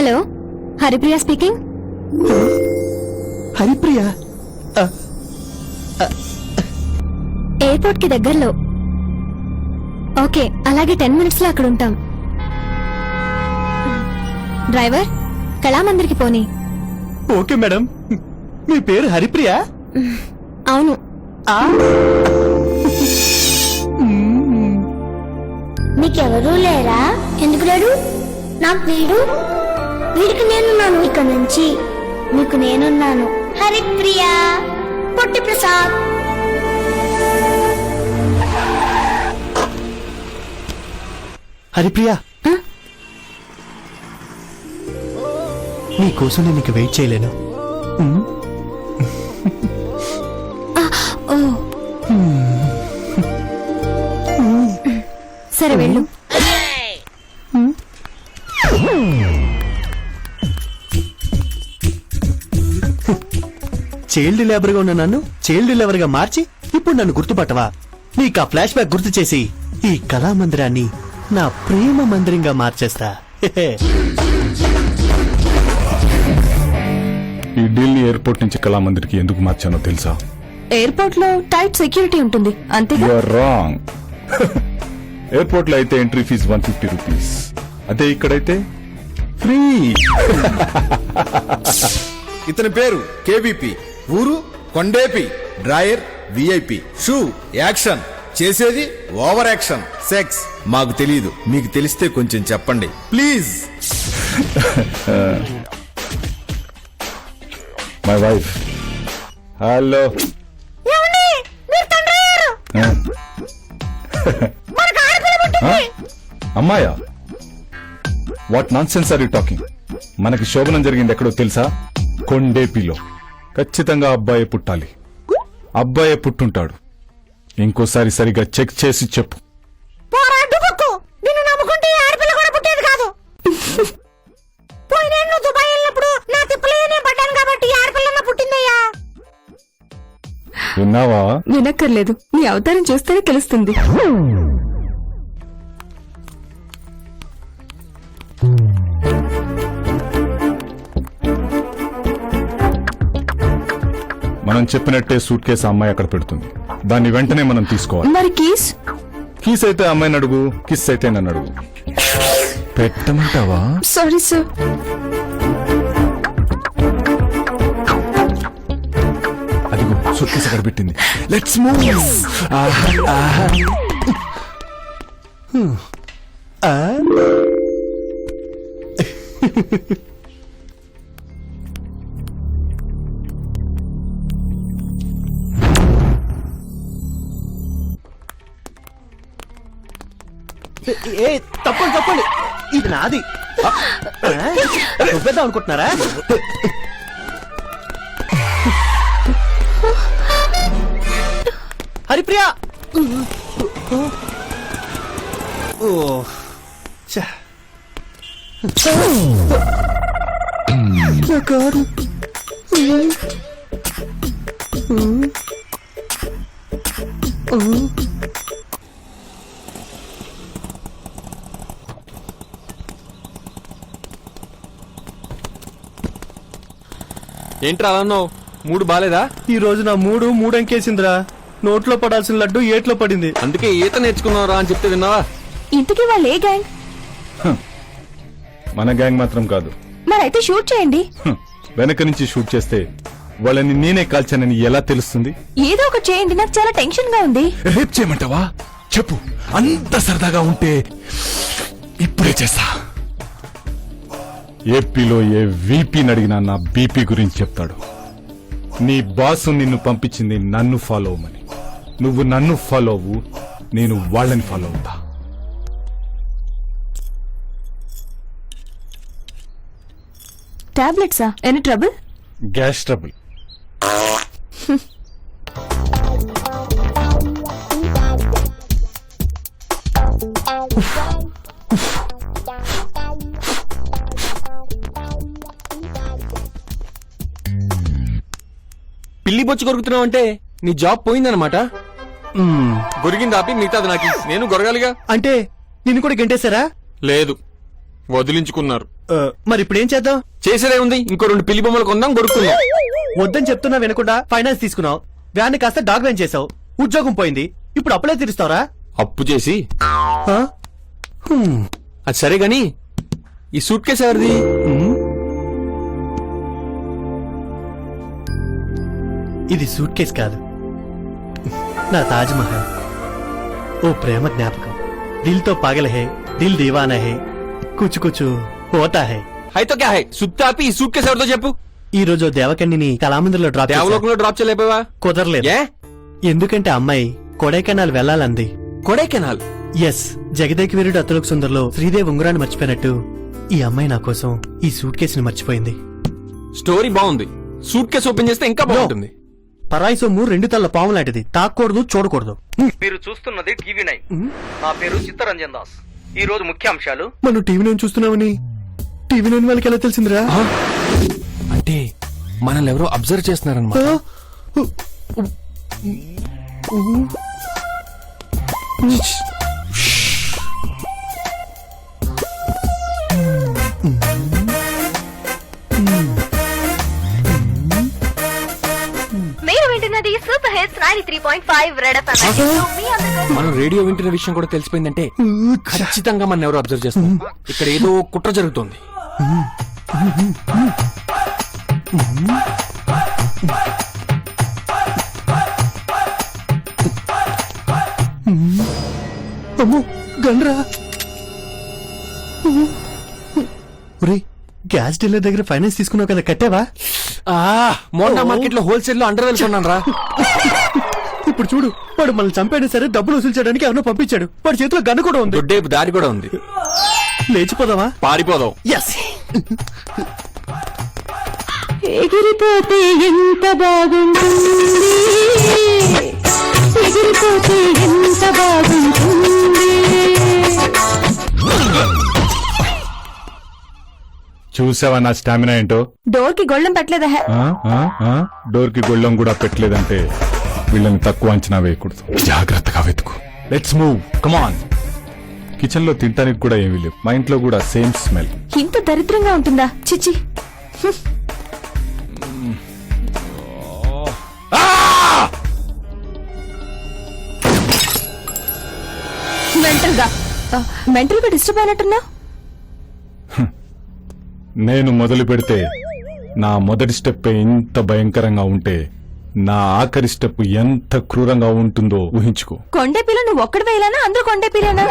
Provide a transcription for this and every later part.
Hello Haripriya speaking. Haripriya? ఎయిర్పోర్ట్కి దగ్గరలో. Okay అలాగే టెన్ మినిట్స్లో అక్కడ ఉంటాం. డ్రైవర్ కళామందిరికి పోనీ. Okay madam. మీ పేరు హరిప్రియ? అవును. నీకెవరూ లేరా? ఎందుకు లేడు నాకు వీడు. వీడికి నేనున్నాను ఇక నుంచి. నీకు నేనున్నాను. హరిప్రియ పొట్టి ప్రసాద్ హరిప్రియ నీ కోసం నేను ఇక వెయిట్ చేయలేను. సరే వెళ్ళు. చైల్డ్ లేబర్గా ఉన్న నన్ను చైల్డ్ లేబర్గా మార్చి ఇప్పుడు నన్ను గుర్తుపట్టవా? నీకు ఆ ఫ్లాష్ బ్యాక్ గుర్తు చేసి ఈ కళామందిరాన్ని నా ప్రేమ మందిరంగా మార్చేస్తా. హెహె. ఈ ఢిల్లీ ఎయిర్పోర్ట్ నుంచి కళామందిర్కి ఎందుకు మార్చానో తెలుసా? ఎయిర్పోర్ట్లో టైట్ సెక్యూరిటీ ఉంటుంది అంతేగా యూఆర్ రాంగ్ ఎయిర్పోర్ట్లో అయితే entry fee one fifty rupees. అదే ఇక్కడైతే ఫ్రీ. ఇతని పేరు కేబిపి ఊరు Kondepi drawer VIP shoe action. చేసేది ఓవర్ యాక్షన్. సెక్స్. మాకు తెలియదు మీకు తెలిస్తే కొంచెం చెప్పండి. ప్లీజ్. మై వైఫ్ హలో అమ్మాయా? What nonsense are you talking మనకి శోభనం జరిగింది ఎక్కడో తెలుసా? కొండేపిలో. ఖచ్చితంగా అబ్బాయి పుట్టాలి. అబ్బాయే పుట్టుంటాడు. ఇంకోసారి సరిగా చెక్ చేసి చెప్పు. నిన్ను నమ్ముకుంటే ఈ ఆడపిల్ల కూడా పుట్టేది కాదు. దుబాయ్ వెళ్ళినప్పుడు నా పడ్డాను కాబట్టి ఈ ఆడపిల్లన్న పుట్టిందయ్యా. విన్నావా? వినక్కర్లేదు. నీ అవతారం చూస్తేనే తెలుస్తుంది. మనం చెప్పినట్టే సూట్ కేసు అమ్మాయి అక్కడ పెడుతుంది. దాన్ని వెంటనే మనం తీసుకోవాలి. మరి కీస్? కీస్ అయితే అమ్మాయిని అడుగు కిస్ అయితే నన్ను అడుగు. పెట్టమంటావా? సారీ సార్ అదిగో సూట్ కేసు అక్కడ పెట్టింది. లెట్స్ మూవ్ ఆ? ఏ, తప్పండి తప్పండి. ఇది నాది. నువ్వేద్దాం అనుకుంటున్నారా? హరిప్రియ! ఓ. నా కారు. ఏంట్రా అలా అన్నావు? మూడు బాలేదా? ఈ రోజు నా మూడు మూడంకేసిందిరా నోట్లో పడాల్సిన లడ్డు ఏట్లో పడింది. అందుకే ఈత నేర్చుకున్నావురా అని చెప్తే విన్నావా? ఇంతకీ వాళ్ళు ఏ గ్యాంగ్? మన గ్యాంగ్ మాత్రం కాదు. మరైతే షూట్ చేయండి. వెనక నుంచి షూట్ చేస్తే వాళ్ళని నేనే కాల్చానని ఎలా తెలుస్తుంది? ఏదో ఒకటి చేయండి నాకు చాలా టెన్షన్గా ఉంది. రేప్ చేయమంటావా? చెప్పు అంత సరదాగా ఉంటే ఇప్పుడే చేస్తా. ఏపీలో ఏ వీపీని అడిగినా నా బీపీ గురించి చెప్తాడు. నీ బాసు నిన్ను పంపించింది నన్ను ఫాలో అవ్వమని. నువ్వు నన్ను ఫాలో అవ్వు నేను వాళ్ళని ఫాలో అవుతా. టాబ్లెట్సా? Any trouble? Gas trouble. పిల్లి బొచ్చు కొరుకుతున్నావు అంటే నీ జాబ్ పోయిందనమాట. గొరిగింది ఆపి మిగతాది నాకు నేను గొరగాలిగా. అంటే నిన్ను కూడా గెంటేశారా? లేదు. వదిలించుకున్నారు. మరి ఇప్పుడు ఏం చేద్దాం? చేసేదే ఉంది. ఇంకో రెండు పిల్లి బొమ్మలు కొందాం కొడుకుందాం వద్దని చెప్తున్నా వినకుండా ఫైనాన్స్ తీసుకున్నావు. వ్యాన్ కాస్త డాగ్ వెన్ చేసావు ఉద్యోగం పోయింది. ఇప్పుడు అప్పులే తీరుస్తావరా? అప్పు చేసి. అది సరే గాని ఈ సూట్ కేసు ఎవరిది? ఇది సూట్ కేస్ కాదు. నా తాజ్ మహల్. ఓ ప్రేమ జ్ఞాపకం. దిల్తో పాగల్ హే దిల్ దీవానా హే కుచు కుచు హోతా హే. అయితే క్యా హై? సుత్తి ఆపి ఈ సూట్ కేసు ఎవరితో చెప్పు? ఈ రోజు దేవకన్నిని కళామందిర్లో డ్రాప్ చేశా. దేవలోకంలో డ్రాప్ చేయలేకపోయావా? కుదరలేదు. ఏ? ఎందుకంటే అమ్మాయి కొడైకెనాల్ వెళ్ళాలంది. కొడైకెనాల్? ఎస్ జగదేక్ వీరుడు అతలోక్ సుందర్లో శ్రీదేవి ఉంగరాన్ని మర్చిపోయినట్టు ఈ అమ్మాయి నా కోసం ఈ సూట్ కేసుని మర్చిపోయింది. స్టోరీ బాగుంది. సూట్ కేసు ఓపెన్ చేస్తే ఇంకా బాగుంటుంది. పరాయి సొమ్ము రెండు తల్ల పాము లాంటిది. తాకూడదు చూడకూడదు. మీరు చూస్తున్నది టీవీ నైన్. నా పేరు చిత్తరంజన్ దాస్. ఈ రోజు ముఖ్యాంశాలు. మనం టీవీ నేను చూస్తున్నామని టీవీ నేను వాళ్ళకి ఎలా తెలిసిందిరా? అంటే మనల్ని ఎవరో అబ్జర్వ్ చేస్తున్నారనమాట ఆ? వింటున్నది super hits ninety three point five red మనం రేడియో వింటున్న విషయం కూడా తెలిసిపోయిందంటే ఖచ్చితంగా మన ఎవరో అబ్జర్వ్ చేస్తాం. ఇక్కడ ఏదో కుట్ర జరుగుతోంది. గండ్రా. గ్యాస్ డీలర్ దగ్గర ఫైనాన్స్ తీసుకున్నావు కదా కట్టావా? ఆ మోండా మార్కెట్లో హోల్సేల్లో అండర్ కొన్నాను రా ఇప్పుడు చూడు వాడు మనల్ని చంపాడు సరే డబ్బులు వసూలు చేయడానికి ఎవరినో పంపించాడు. వాడి చేతిలో గన్ను కూడా ఉంది. దొడ్డేపు దారి కూడా ఉంది. లేచిపోదామా? పారిపోదాం. ఎస్ ఎగిరిపోతే ఎంత బాగుంటుంది? చూసావా నా స్టామినా ఏంటో? డోర్కి గొళ్ళెం పెట్టలేదా ఆ? ఆ? ఆ? డోర్కి గొళ్ళం కూడా పెట్టలేదంటే వీళ్ళని తక్కువ అంచనా వేయకూడదు. జాగ్రత్తగా వెతుకు. లెట్స్ మూవ్ కమాన్ కిచెన్లో తినడానికి కూడా ఏమీ లేవు. మా ఇంట్లో కూడా సేమ్ స్మెల్. ఇంత దరిద్రంగా ఉంటుందా? చిచి మెంటల్గా. మెంటల్గా డిస్టర్బ్ అయినట్టున్నా నేను మొదలు పెడితే నా మొదటి స్టెప్ ఇంత భయంకరంగా ఉంటే నా ఆఖరి స్టెప్ ఎంత క్రూరంగా ఉంటుందో ఊహించుకో. కొండే పిల్ల నువ్వు ఒక్కడి వేయాలనా అందరూ కొండే పిల్లనా?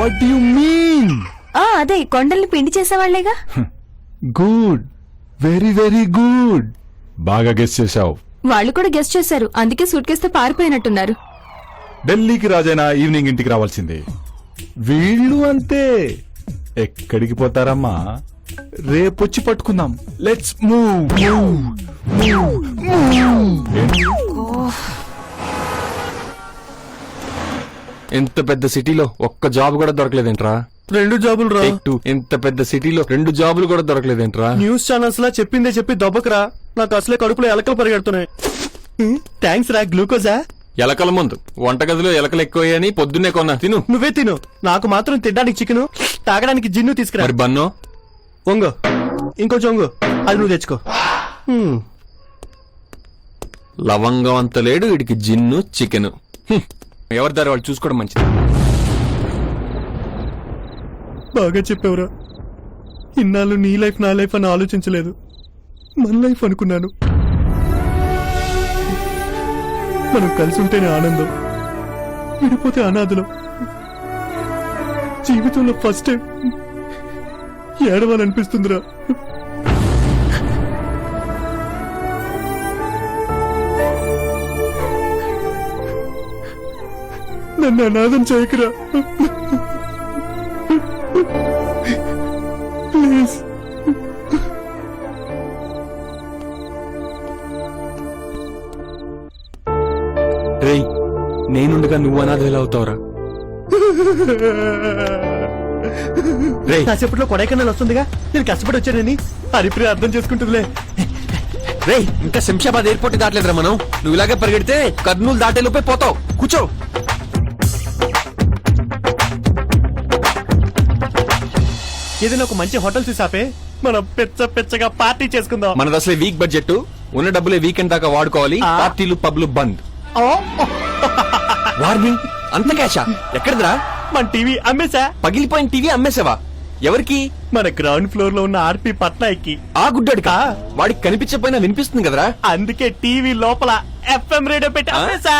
వాట్ యు మీన్ ఆ అదే కొండల్ని పిండి చేసేవాళ్ళేగా గుడ్ వెరీ వెరీ గుడ్ బాగా గెస్ చేశావు. వాళ్ళు కూడా గెస్ట్ చేశారు. అందుకే సూట్ కేస్తే పారిపోయినట్టున్నారు. ఢిల్లీకి రాజైనా ఈవినింగ్ ఇంటికి రావాల్సిందే. వీళ్ళు అంతే. ఎక్కడికి పోతారమ్మా? రేపొచ్చి పట్టుకుందాం. లెట్స్ మూవ్ ఎంత పెద్ద సిటీలో ఒక్క జాబ్ కూడా దొరకలేదేంట్రా? రెండు జాబులు రా. Two. ఎంత పెద్ద సిటీలో రెండు జాబులు కూడా దొరకలేదేంట్రా? న్యూస్ ఛానల్స్ లా చెప్పిందే చెప్పి దొబ్బకరా. నాకు అసలే కడుపులో ఎలకలు పరిగెడుతున్నాయి. థ్యాంక్స్ రా గ్లూకోజా ఎలకల ముందు. వంటగదిలో ఎలకలు ఎక్కువయ్యని పొద్దున్నే కొన్నా. తిను. నువ్వే తిను. నాకు మాత్రం తినడానికి చికెను తాగడానికి జిన్ను తీసుకురా. మరి బన్నో? ఒంగో ఇంకొంచెం అది నువ్వు తెచ్చుకో. హ్మ్. లవంగం అంత లేడు వీడికి జిన్ను చికెన్. ఎవరి దారి వాళ్ళు చూసుకోవడం మంచిది. బాగా చెప్పావురా. ఇన్నాళ్ళు నీ లైఫ్ నా లైఫ్ అని ఆలోచించలేదు. మన లైఫ్ అనుకున్నాను. మనం కలిసి ఉంటేనే ఆనందం. విడిపోతే అనాథలం. జీవితంలో ఫస్ట్ టైం ఏడవాలనిపిస్తుందిరా. నన్ను అనాథం చేయకురా. ప్లీజ్. రేయ్ నేనుండగా నువ్వు అనాథ ఎలా అవుతావురా? రేయ్. కాసేపట్లో కొడైకెనాల్ వస్తుందిగా. నేను కష్టపడి వచ్చానని హరిప్రియ అర్థం చేసుకుంటుందిలే. రేయ్ ఇంకా శంషాబాద్ ఎయిర్పోర్ట్ దాటలేదురా మనం. నువ్వు ఇలాగే పరిగెడితే కర్నూలు దాటే లోపే పోతావు. కూర్చో. ఏదైనా ఒక మంచి హోటల్ చూసాపే? మనం పెచ్చ పెచ్చగా పార్టీ చేసుకుందాం. మనది అసలే వీక్ బడ్జెట్ ఉన్న డబ్బులే వీకెండ్ దాకా వాడుకోవాలి. ఆ. పార్టీలు పబ్లు బంద్. వార్నింగ్ అంత క్యాషా ఎక్కడదిరా? మన టీవీ అమ్మేశా? పగిలిపోయిన టీవీ అమ్మేసావా ఎవరికి? మన గ్రౌండ్ ఫ్లోర్లో ఉన్న ఆర్పి పట్నాయికి. ఆ గుడ్డాడికా. వాడికి కనిపించకపోయినా వినిపిస్తుంది కదరా? అందుకే టీవీ లోపల ఎఫ్ఎం రేడియో పెట్టి ఆ? అమ్మేశా.